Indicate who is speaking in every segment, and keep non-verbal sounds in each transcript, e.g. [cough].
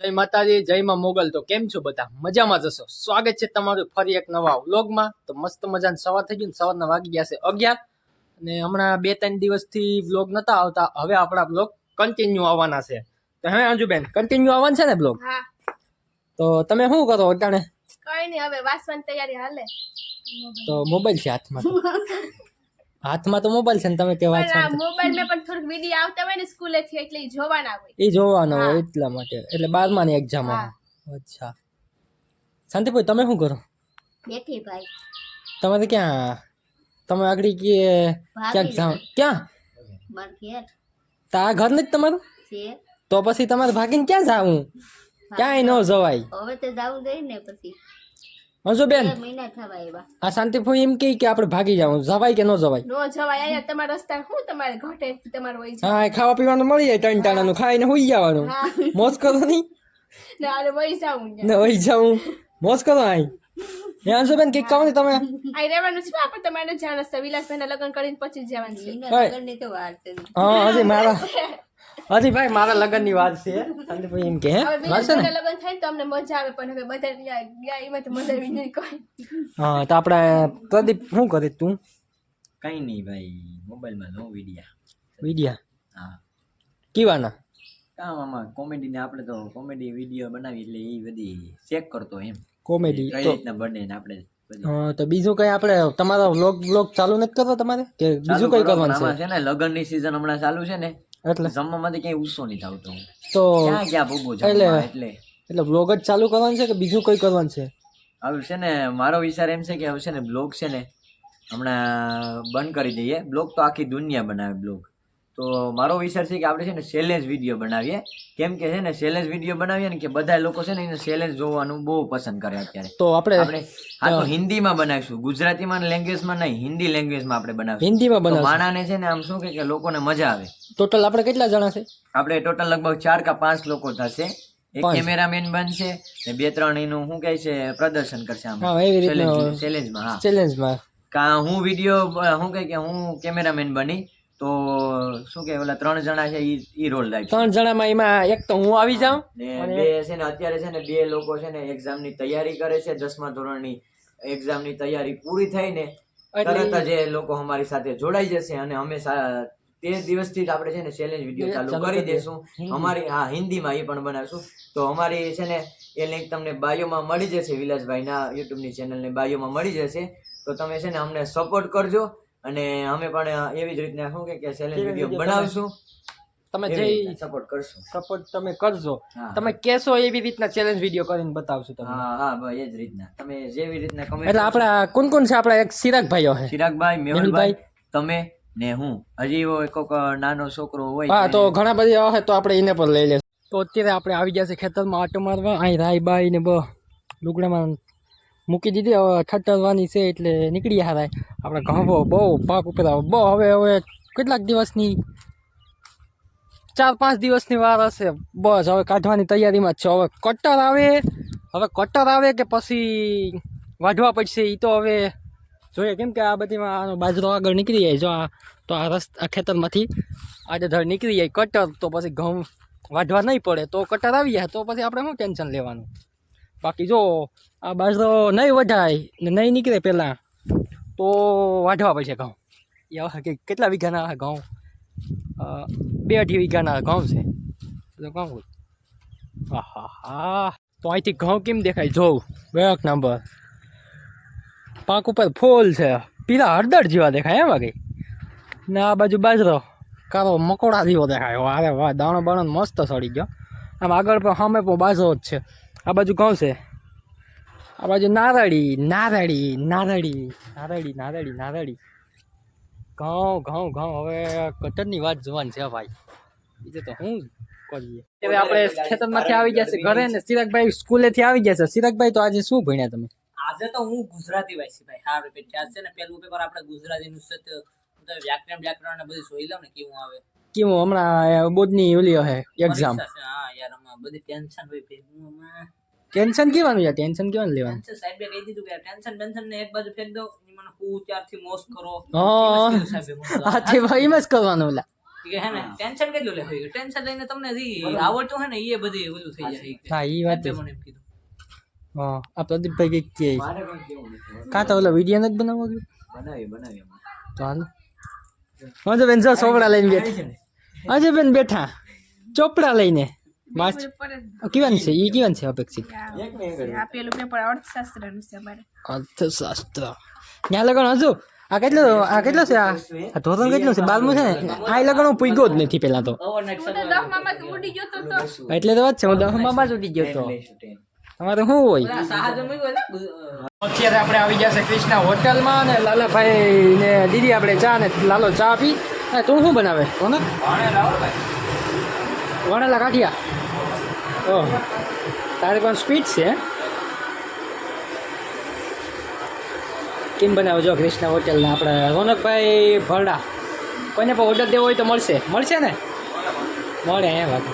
Speaker 1: જય માતાજી જય માં મોગલ. તો કેમ છો બધા? મજામાં જશો સ્વાગત છે તમારું ફરી એક નવા વ્લોગમાં. તો મસ્ત મજાની સવાર થઈ ગયું ને સવારના વાગી ગયા છે અગિયાર. અને હમણાં બે ત્રણ દિવસથી વ્લોગ નતા આવતા. હવે આપણા બ્લોગ કન્ટિન્યુ આવવાના છે. તો હવે અંજુબેન કન્ટિન્યુ આવવાના છે ને બ્લોગ તો તમે શું કરો અટાણે
Speaker 2: કઈ નહીં હવે વાસવાની તૈયારી હાલે.
Speaker 1: તો મોબાઈલ છે હાથમાં. [laughs] હાથમાં તો મોબાઈલ છે ને તમે
Speaker 2: પણ
Speaker 1: વાંચવા
Speaker 2: મોબાઈલ મે પણ થોડુંક વીડિયો આવતા હોય ને સ્કૂલે થી એટલે ઈ જોવાના હોય.
Speaker 1: એ જોવાનો હોય એટલા માટે. એટલે બારમાની એક્ઝામ
Speaker 2: આવે
Speaker 1: અચ્છા. શાંતિભાઈ તમે શું કરો?
Speaker 2: બેઠી ભાઈ.
Speaker 1: તમારે ક્યાં? તમે આગળ કે ક્યાં જાવ ક્યાં?
Speaker 2: માર ઘેર
Speaker 1: તા ઘર નથી તમારું? તો પછી તમારે ભાગીને ક્યાં જાવું? ક્યાંય ન જવાય.
Speaker 2: હવે તો જાવું જોઈએ ને પછી.
Speaker 1: હજુ બેન?
Speaker 2: મહિના થવા એવા
Speaker 1: આ શાંતિભાઈ એમ કે આપણે ભાગી જવું જવાય કે ન જવાય?
Speaker 2: નો જવાય અહીંયા તમારા રસ્તા શું? તમારે ઘટે તમારું હોય છે
Speaker 1: હા ખાવા પીવાનું મળી જાય ત્રણ ટાણાનું ખાઈને હોઈ જવાનું. મોજ કરો નહીં? [laughs]
Speaker 2: ના આરે વહી જાઉં
Speaker 1: ને વહી જાઉં. મોજ કરો આઈ. એ બેન કહો ને તમે.
Speaker 2: આ રહેવાનું છે આપણે તમારે જાણ હશે વિલાસભાઈ લગ્ન કરીને પછી જવાનું છે.
Speaker 1: હા હજી મારા [laughs] હજી ભાઈ મારા લગ્નની વાત છે. શાંતિભાઈ એમ કે હે? વાત છે ને?
Speaker 2: લગ્ન થાય ને તો અમને મજા આવે પણ હવે બધા ગયા એમાં તો મજા આવી નહીં કોઈ.
Speaker 1: હા તો આપણે પ્રદીપ શું કરે તું?
Speaker 3: કઈ નહીં ભાઈ મોબાઈલમાં નો વિડિયા.
Speaker 1: વિડિયા?
Speaker 3: હા.
Speaker 1: કીવાના?
Speaker 3: કામ આમાં કોમેડી ને આપણે તો કોમેડી વીડિયો બનાવી એટલે એ બધી ચેક કરતો એમ.
Speaker 1: કોમેડી
Speaker 3: કઈ રીતના બને ને આપણે
Speaker 1: હા તો બીજું કઈ આપણે તમારો વ્લોગ વ્લોગ ચાલુ નથી કરતો તમારે? કે બીજું કઈ કરવાનું છે?
Speaker 3: છે ને લગ્નની સીઝન હમણાં ચાલુ છે ને
Speaker 1: એટલે?
Speaker 3: જમવામાંથી ક્યાંય ઉસો નહીં થતો
Speaker 1: તો
Speaker 3: ક્યાં ક્યાં ભૂગો
Speaker 1: એટલે-
Speaker 3: એટલે?
Speaker 1: એટલે બ્લોગ જ ચાલુ કરવાનું છે કે બીજું કઈ કરવાનું છે?
Speaker 3: હવે છે ને મારો વિચાર એમ છે કે હવે છે ને બ્લોગ છે ને હમણાં બંધ કરી દઈએ. બ્લોગ તો આખી દુનિયા બનાવે બ્લોગ તો મારો વિચાર છે કે આપણે છે ને ચેલેન્જ વીડિયો બનાવીએ. કેમ કે છે ને ચેલેન્જ વીડિયો બનાવીએ ને કે બધા લોકો છે ને એને ચેલેન્જ જોવાનું બહુ પસંદ કરે અત્યારે.
Speaker 1: તો આપણે
Speaker 3: આપણે હા તો હિન્દીમાં બનાવીશું. ગુજરાતીમાં લેંગ્વેજમાં નહીં હિન્દી લેંગ્વેજમાં આપણે બનાવીશું.
Speaker 1: હિન્દીમાં
Speaker 3: તો માણાને છે ને આમ શું કે લોકોને મજા આવે.
Speaker 1: ટોટલ આપણે કેટલા જણા છે?
Speaker 3: આપણે ટોટલ લગભગ ચાર કા પાંચ લોકો થશે. એક કેમેરામેન બનશે ને બે ત્રણ એનું શું કહે છે પ્રદર્શન કરશે આમ. ચેલેન્જમાં હા.
Speaker 1: ચેલેન્જમાં
Speaker 3: કા હું વીડિયો શું કહે કે હું કેમેરામેન બની. તો શું કે ઓલા ત્રણ જણા છે ઈ રોલ લાગશે
Speaker 1: ત્રણ જણામાં એમાં એક તો હું આવી જાઉં
Speaker 3: ને બે છે ને અત્યારે છે ને બે લોકો છે ને એક્ઝામની તૈયારી કરે છે દસમા ધોરણની એક્ઝામની તૈયારી પૂરી થઈ ને તરત જ એ લોકો અમારી સાથે જોડાઈ જશે અને અમે તે દિવસથી જ આપણે છે ને ચેલેન્જ વીડિયો ચાલુ કરી
Speaker 1: કરી
Speaker 3: દેશું. અમારી હા હિન્દીમાં એ પણ બનાવશું. તો અમારી છે ને એ લિંક તમને બાયોમાં મળી જશે વિલાસભાઈના યુટ્યુબની ચેનલની બાયોમાં મળી જશે. તો તમે છે ને અમને સપોર્ટ કરજો. અને અમે પણ એવી જ રીતના શું કે કે ચેલેન્જ વીડિયો બનાવશું.
Speaker 1: તમે જે
Speaker 3: સપોર્ટ કરશો.
Speaker 1: સપોર્ટ તમે કરજો. તમે કેશો એવી રીતના ચેલેન્જ વીડિયો કરીને બતાવશું તમે
Speaker 3: હા હા ભાઈ એ જ રીતના. તમે જેવી રીતના કમેન્ટ
Speaker 1: એટલે આપણા કોણ કોણ છે? આપણા એક સિરાગ ભાઈઓ છે.
Speaker 3: ચિરાગભાઈ
Speaker 1: મેહુલભાઈ.
Speaker 3: તમે ને હું. હજી એવો કોઈક નાનો છોકરો હોય
Speaker 1: હા તો
Speaker 3: તો
Speaker 1: ઘણા બધા હોય તો આપણે એને પણ લઈ લેશું. તો અત્યારે આપણે આવી ગયા છે ખેતરમાં આટો મારવા. અહીં રાઈ બાઈ ને બ લુગડામાં મૂકી દીધી, હવે ઠઠરવાની છે એટલે નીકળી આવે આપણે ઘઉં બહુ પાક ઉપર આવે બહુ હવે હવે કેટલાક દિવસની ચાર પાંચ દિવસની વાર હશે. બસ, હવે કાઢવાની તૈયારીમાં જ છે. હવે કટર આવે, હવે કટર આવે કે પછી વાઢવા પડશે એ તો હવે જોઈએ. કેમ કે આ બધીમાં આનો બાજરો આગળ નીકળી જાય. જો આ, તો આ રસ્તા, આ ખેતરમાંથી આજે ધડ નીકળી જાય કટર, તો પછી ઘઉં વાઢવા નહીં પડે. તો કટર આવી જાય, તો પછી આપણે શું ટેન્શન લેવાનું? બાકી જો, આ બાજરો નહીં વઢાય ને નહીં નીકળે પહેલાં. તો વાઢવા પડશે ઘઉં. એ કેટલા વીઘાના ઘઉં? બે અઢી વીઘાના ઘઉં છે. તો ઘઉં હા હા તો અહીંથી ઘઉં કેમ દેખાય? જોઉં બેક નંબર. પાક ઉપર ફૂલ છે. પીલા હળદર જેવા દેખાય એમાં કંઈ ને આ બાજુ બાજરો. કારો મકોડા જેવો દેખાય. અરે વાહ દાણો બાણો મસ્ત સડી ગયો. આમ આગળ પણ સામે પણ બાજરો જ છે. આ બાજુ ઘઉં છે? આ બાજુ નારળી નારળી નારળી નારળી નારળી નારળી ઘઉં ઘઉં ઘઉં. હવે કટરની વાત જોવાની છે ભાઈ. બીજું તો હું કરીએ? હવે આપણે ખેતરમાંથી આવી ગયા છે ઘરે ને ચિરાગભાઈ સ્કૂલેથી આવી ગયા છે. ચિરાગભાઈ, તો આજે શું ભણ્યા તમે?
Speaker 4: આજે તો હું ગુજરાતી વાંચી ભાઈ હા ત્યાં છે ને પેલું પેપર આપણે ગુજરાતીનું છે તો વ્યાકરણ વ્યાકરણ ને બધું જોઈ લઉં ને કેવું આવે.
Speaker 1: કેવું હમણાં બોર્ડની ઓલી હે એક્ઝામ
Speaker 4: હા યાર આમાં બધી ટેન્શન હોય
Speaker 1: ટેન્શન કેવાનું યાર ટેન્શન કેવાનું લેવાનું?
Speaker 4: ટેન્શન સાહેબે કહી દીધું કે ટેન્શન બેન્શન ને એક બાજુ ફેંક દો મને હું ત્યારથી મોસ કરો.
Speaker 1: હા.
Speaker 4: આ તો.
Speaker 1: હા. તે ભાઈ મસ જ કરવાનું ઓલા.
Speaker 4: કે હે ને ટેન્શન કેટલું લે હોય ટેન્શન લઈને તમને જી આવડતું હે ને એ બધી ઓલું થઈ જાય
Speaker 1: હા એ વાત
Speaker 4: મને એમ કીધું.
Speaker 1: હા આ પ્રદીપભાઈ
Speaker 3: કે નથી
Speaker 1: કાં તો ઓલા વીડિયો નથી બનાવવા ગયો
Speaker 3: બનાવીએ બનાવી હમણાં.
Speaker 1: તો હાલો વાંધો બેન જો ચોપડા લઈને બેઠા. હજુ બેન બેઠા. ચોપડા લઈને. વાંચ કેવાનું છે એ કેવાનું છે અપેક્ષિત.
Speaker 2: આપેલું. પેપર અર્થશાસ્ત્રનું છે. અમારે.
Speaker 1: અર્થશાસ્ત્ર. ત્યાં લગન હજુ? આ કેટલો આ કેટલો છે? આ ધોરણ કેટલું છે? બારમું છે ને? આ લગન હું પૂગ્યો જ નથી પેલા તો.
Speaker 4: ઓવરનાઇટ
Speaker 2: તું તો દસમામાં તો ઉડી ગયો તો તો.
Speaker 1: એટલે તો વાત છે હું દસમામાં જ ઉડી ગયો તો. તમારે શું હોય? અત્યારે આપણે આવી ગયા છે કૃષ્ણા હોટલમાં ને લાલાભાઈ ને દીદી આપણે ચા ને લાલો ચા પી અને તું શું બનાવે? કોને? વણેલા કાઠિયા? ઓહ તારે પણ સ્પીડ છે? કેમ બનાવો જો કૃષ્ણા હોટલના આપણે રોનકભાઈ ભરડા? કોઈને પણ ઓર્ડર દેવો હોય તો મળશે. મળશે ને? મળે એ વાત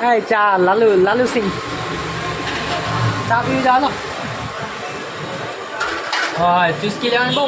Speaker 1: હા ચા લાલુ લાલુ સિંહ. ચા પીવી હા ચુસ્કી લેવાની બહુ